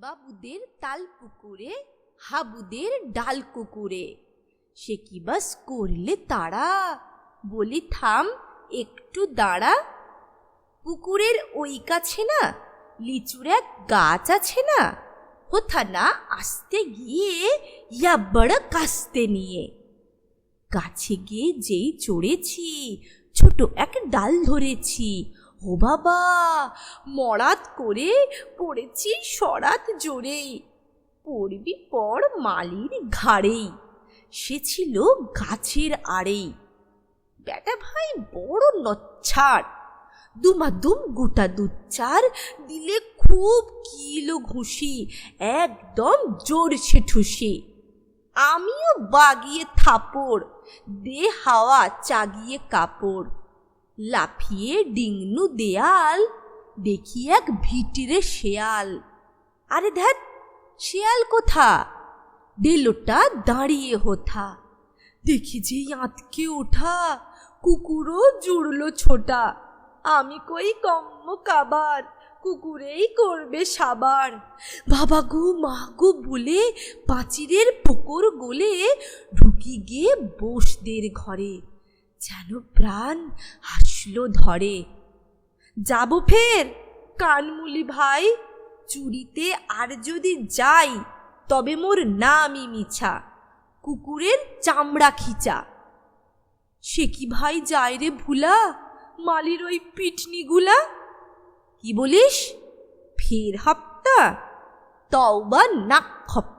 বাবুদের তাল পুকুরে, হাবুদের ডাল কুকুরে। সে কি বাস করলে তারা? বলি, থাম, একটু দাঁড়া। পুকুরের ওই কাছে না, লিচুর এক গাছ আছে না? হোথা না আসতে গিয়ে ইয়া কাস্তে নিয়ে। গাছে গিয়ে যেই চড়েছি, ছোট এক ডাল ধরেছি ও বাবা, মরাত করে পড়েছি সরাত জোরেই। পড়বি পর মালির ঘাড়েই। সে ছিল গাছের আড়েই। বেটা ভাই বড় নচ্ছার দুমাদুম গোটা দুচ্চার দিলে খুব কিলো ঘুষি, একদম জোরছে ঠুসি। আমিও বাগিয়ে থাপড়, দে হাওয়া চাগিয়ে কাপড়। লাফিয়ে ডিংনু দেয়াল, দেখি এক ভিটিরে শেয়াল। আরে ধ্যাত শেয়াল কোথা ডেলোটা দাঁড়িয়ে হোথা। দেখি যে আঁতকে ওঠা, কুকুরও জুড়লো ছোটা। আমি কই কম্ম কাবার, কুকুরেই করবে সাবার। বাবা গো, মা গো বলে পাঁচিরের পুকুর গোলে ঢুকি গিয়ে বসদের ঘরে। যেন প্রাণ হাসলো ধরে। যাব ফের? কানমুলি ভাই, চুরিতে আর যদি যাই, তবে মোর নামই মিছা, কুকুরের চামড়া খিচা। সে কি ভাই যায় রে ভুলা, মালির ওই পিটনিগুলা? কি বলিস? ফের হপ্তা তও বা নাক খপ্তা